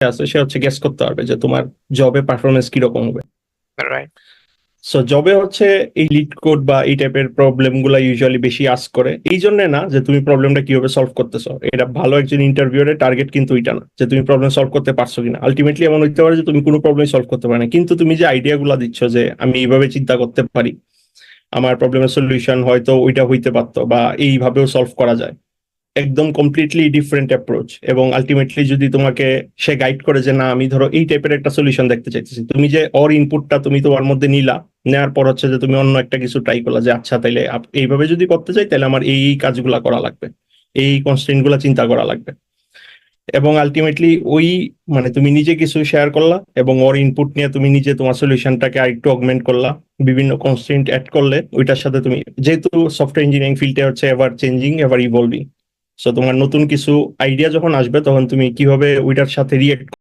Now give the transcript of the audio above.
আছে সে হচ্ছে গেস করতে পারবে যে তোমার জবে পারফরমেন্স কীরকম হবে। রাইট সো জবে হচ্ছে এই লিড কোড বা এই টাইপের প্রবলেমগুলা ইউজুয়ালি বেশি আস্ক করে। এই জন্য না যে তুমি প্রবলেমটা কীভাবে সলভ করতেছো। এটা ভালো একজন ইন্টারভিউরের টার্গেট কিন্তু এটা না যে তুমি প্রবলেম সলভ করতে পারছ কিনা। আলটিমেটলি এমন হইতে পারে যে তুমি কোনো প্রবলেম সলভ করতে পারো না। কিন্তু তুমি যে আইডিয়া গুলা দিচ্ছ যে আমি এইভাবে চিন্তা করতে পারি আমার প্রবলেমের সলিউশন হয়তো ওইটা হইতে পারতো বা এইভাবেও সলভ করা যায়। একদম কমপ্লিটলি ডিফারেন্ট অ্যাপ্রোচ এবং আলটিমেটলি যদি তোমাকে সে গাইড করে যে, না, আমি ধরো এই টাইপের একটা সলিউশন দেখতে চাইতেছি। তুমি যে অর ইনপুটটা তুমি তোমার মধ্যে নিলা নেওয়ার পর হচ্ছে যে, তুমি অন্য একটা কিছু ট্রাই করলা যে আচ্ছা তাইলে এইভাবে যদি করতে চাই তাহলে আমার এই কাজগুলা করা লাগবে। এই কনস্টেন্টগুলা চিন্তা করা লাগবে। এবং আলটিমেটলি ওই মানে তুমি নিজে কিছু শেয়ার করলা এবং ওর ইনপুট নিয়ে তুমি নিজে তোমার সলিউশনটাকে আরেকটু অগমেন্ট করলা। বিভিন্ন কনস্টেন্ট অ্যাড করলে, ওইটার সাথে তুমি, যেহেতু সফটওয়্যার ইঞ্জিনিয়ারিং ফিল্ডে হচ্ছে ever changing ever evolving so তোমার নতুন কিছু আইডিয়া যখন আসবে তখন তুমি কীভাবে ওইটার সাথে রিয়েক্ট